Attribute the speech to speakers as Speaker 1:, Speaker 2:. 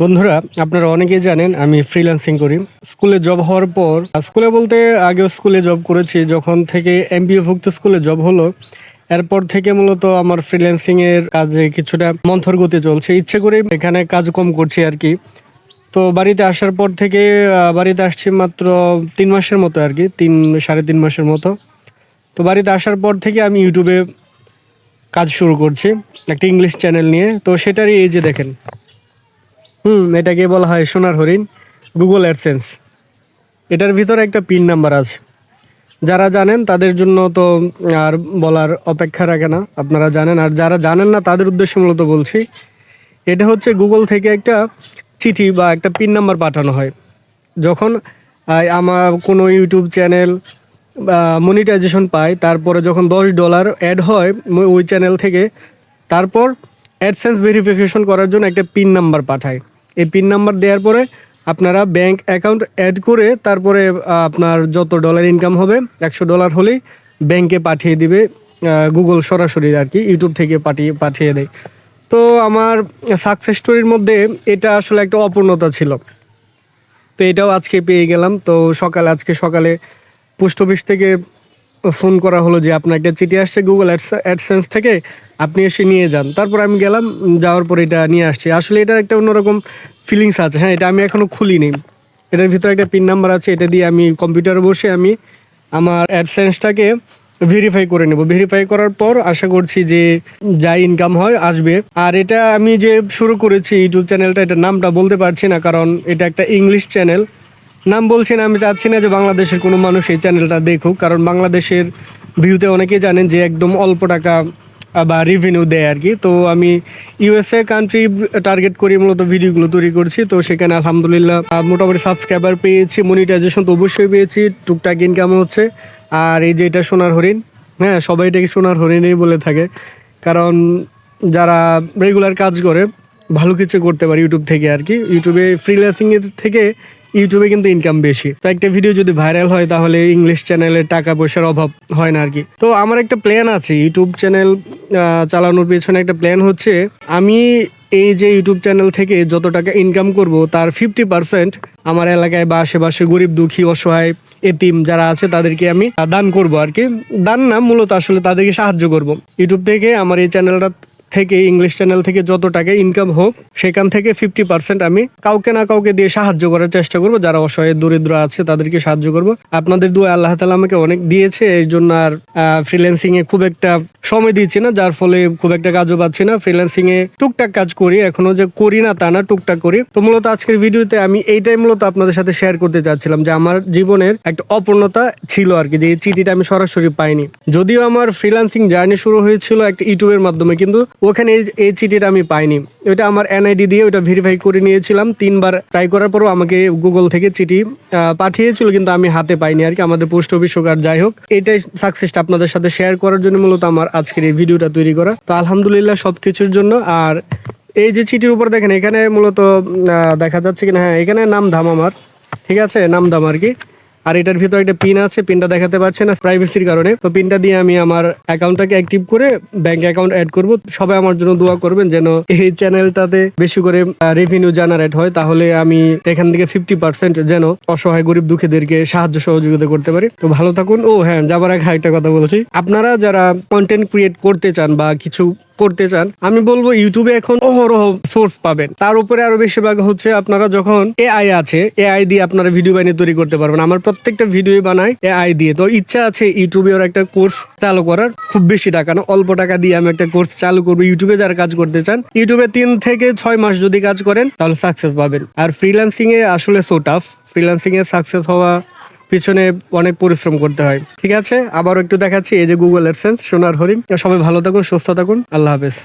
Speaker 1: বন্ধুরা, আপনারা অনেকেই জানেন আমি ফ্রিল্যান্সিং করি। স্কুলে জব হওয়ার পর স্কুলে বলতে আগেও স্কুলে জব করেছি, যখন থেকে এমবিএ ভুক্ত স্কুলে জব হলো, এরপর থেকে মূলত আমার ফ্রিল্যান্সিং এর কাজে কিছুটা মন্থর গতি চলছে। ইচ্ছে করে এখানে কাজ কম করছি আর কি। তো বাড়িতে আসার পর থেকে বাড়িতে আসছি মাত্র তিন মাসের মতো আর কি, তিন, সাড়ে তিন মাসের মতো। তো বাড়িতে আসার পর থেকে আমি ইউটিউবে কাজ শুরু করছি, একটা ইংলিশ চ্যানেল নিয়ে। তো সেটারই এই যে দেখেন হুম, এটাকে বলা হয় সোনার হরিণ গুগল অ্যাডসেন্স এটার ভিতরে একটা পিন নাম্বার আছে। যারা জানেন, তাদের জন্য তো আর বলার অপেক্ষা রাখে না, আপনারা জানেন। আর যারা জানেন না, তাদের উদ্দেশ্যে মূলত বলছি, এটা হচ্ছে গুগল থেকে একটা চিঠি বা একটা পিন নাম্বার পাঠানো হয়। যখন আমার কোনো ইউটিউব চ্যানেল মনিটাইজেশন পায়, তারপরে যখন দশ ডলার অ্যাড হয়, ওই চ্যানেল থেকে, তারপর অ্যাডসেন্স ভেরিফিকেশন করার জন্য একটা পিন নাম্বার পাঠায়। এই পিন নাম্বার দেওয়ার পরে আপনারা ব্যাংক অ্যাকাউন্ট অ্যাড করে তারপরে আপনার যত ডলার ইনকাম হবে, একশো ডলার হলেই ব্যাংকে পাঠিয়ে দিবে গুগল সরাসরি আর কি ইউটিউব থেকে পাঠিয়ে পাঠিয়ে দেয়। তো আমার সাকসেস স্টোরির মধ্যে এটা আসলে একটা অপূর্ণতা ছিল। তো এটাও আজকে পেয়ে গেলাম। তো সকালে, আজকে সকালে পোস্ট অফিস থেকে ফোন করা হলো যে আপনার একটা চিঠি আসছে গুগল অ্যাডসেন্স থেকে, আপনি এসে নিয়ে যান। তারপর আমি গেলাম, যাওয়ার পর এটা নিয়ে আসছি। আসলে এটার একটা অন্যরকম ফিলিংস আছে। হ্যাঁ এটা আমি এখনও খুলিনি। এটার ভিতরে একটা পিন নাম্বার আছে, এটা দিয়ে আমি কম্পিউটারে বসে আমি আমার অ্যাডসেন্সটাকে ভেরিফাই করে নেব। ভেরিফাই করার পর আশা করছি যে যা ইনকাম হয়, আসবে। আর এটা আমি যে শুরু করেছি ইউটিউব চ্যানেলটা এটার নামটা বলতে পারছি না, কারণ এটা একটা ইংলিশ চ্যানেল নাম বলছি না, আমি চাচ্ছি না যে বাংলাদেশের কোনো মানুষ এই চ্যানেলটা দেখুক, কারণ বাংলাদেশের ভিউতে অনেকেই জানেন যে একদম অল্প টাকা বা রিভিনিউ দেয় আর কি। তো আমি ইউএসএ কান্ট্রি টার্গেট করে, মূলত ভিডিওগুলো তৈরি করছি। তো সেখানে আলহামদুলিল্লাহ মোটামুটি সাবস্ক্রাইবার পেয়েছি মনিটাইজেশন তো অবশ্যই পেয়েছি, টুকটাক ইনকাম হচ্ছে। আর এই যে এটা সোনার হরিণ হ্যাঁ সবাই এটাকে সোনার হরিণই বলে থাকে। কারণ যারা রেগুলার কাজ করে, ভালো কিছু করতে পারে ইউটিউব থেকে আর কি। ইউটিউবে ফ্রিল্যান্সিং এর থেকে ইউটিউবে কিন্তু ইনকাম বেশি। তো একটা ভিডিও যদি ভাইরাল হয়, তাহলে ইংলিশ চ্যানেলে টাকা পয়সার অভাব হয় না আর কি। তো আমার একটা প্ল্যান আছে ইউটিউব চ্যানেল চালানোর পেছনে একটা প্ল্যান হচ্ছে, আমি এই যে ইউটিউব চ্যানেল থেকে যত টাকা ইনকাম করব, তার ফিফটি পার্সেন্ট আমার এলাকায় বা আশেপাশে গরিব, দুঃখী, অসহায়, এতিম যারা আছে, তাদেরকে আমি দান করব আর কি। দান না, মূলত আসলে তাদেরকে সাহায্য করব। ইউটিউব থেকে আমার এই চ্যানেলটা থেকে ইংলিশ চ্যানেল থেকে যত টাকা ইনকাম হোক, সেখান থেকে ফিফটি পার্সেন্ট আমি কাউকে না কাউকে দিয়ে সাহায্য করার চেষ্টা করব। যারা অসহায়, দরিদ্র আছে, তাদেরকে সাহায্য করব। আপনাদের দু আল্লাহ তালা আমাকে অনেক দিয়েছে। এই জন্য আর ফ্রিল্যান্সিং এ খুব একটা সময় দিচ্ছি না, যার ফলে খুব একটা কাজও পাচ্ছি না। ফ্রিল্যান্সিং এ টুকটাক কাজ করি, এখনও যে করি না তা না, টুকটাক করি। তো মূলত আজকের ভিডিওতে আমি এইটাই মূলত আপনাদের সাথে শেয়ার করতে চাচ্ছিলাম যে আমার জীবনের একটা অপূর্ণতা ছিল আর কি, যে এই চিঠিটা আমি সরাসরি পাইনি। যদিও আমার ফ্রিল্যান্সিং জার্নি শুরু হয়েছিল একটা ইউটিউবের মাধ্যমে, কিন্তু ওখানে এই- চিঠিটা আমি পাইনি। ওটা আমার এনআইডি দিয়ে ওটা ভেরিফাই করে নিয়েছিলাম। তিনবার ট্রাই করার পরও আমাকে গুগল থেকে চিঠি পাঠিয়েছিল, কিন্তু আমি হাতে পাইনি আর কি। আমাদের পোস্ট অফিস হোক আর যাই হোক, এটাই সাকসেসটা আপনাদের সাথে শেয়ার করার জন্য মূলত আমার আজকের এই ভিডিওটা তৈরি করা। তো আলহামদুলিল্লাহ সব কিছুর জন্য আর এই যে চিঠির উপর দেখেন, এখানে মূলত দেখা যাচ্ছে কিনা হ্যাঁ এখানে নাম ধাম আমার, ঠিক আছে? নাম দাম আর কি। আর এটার ভিতরে একটা পিন আছে পিনটা দেখাতে পারছে না প্রাইভেসির কারণে। তো পিনটা দিয়ে আমি আমার অ্যাকাউন্টটাকে অ্যাক্টিভ করে ব্যাংক অ্যাকাউন্ট অ্যাড করব। সবাই আমার জন্য দোয়া করবেন যেন এই চ্যানেলটাতে বেশি করে রেভিনিউ জেনারেট হয়। তাহলে আমি এখান থেকে ফিফটি পার্সেন্ট যেন অসহায় গরিব দুঃখীদেরকে সাহায্য সহযোগিতা করতে পারি। তো ভালো থাকুন। ও হ্যাঁ যাবার আগে আরেকটা কথা বলছি। আপনারা যারা কন্টেন্ট ক্রিয়েট করতে চান বা কিছু করতে চান, আমি বলব ইউটিউবে এখন অহরহ সোর্স পাবেন। তার উপরে আরও বেশিরভাগ হচ্ছে আপনারা যখন এআই আছে এআই দিয়ে আপনারা ভিডিও বানিয়ে তৈরি করতে পারবেন। আমার প্রত্যেকটা ভিডিও বানাই এআই দিয়ে। তো ইচ্ছা আছে ইউটিউবে ওর একটা কোর্স চালু করার, খুব বেশি টাকা না, অল্প টাকা দিয়ে আমি একটা কোর্স চালু করব। ইউটিউবে যারা কাজ করতে চান ইউটিউবে তিন থেকে ছয় মাস যদি কাজ করেন, তাহলে সাকসেস পাবেন। আর ফ্রিল্যান্সিং এ আসলে সো টাফ ফ্রিল্যান্সিং এ সাকসেস হওয়া পিছনে অনেক পরিশ্রম করতে হয়। ঠিক আছে? আবারও একটু দেখাচ্ছি, এই যে গুগল অ্যাডসেন্স সোনার হরিণ। সবাই ভালো থাকুন, সুস্থ থাকুন। আল্লাহ হাফেজ।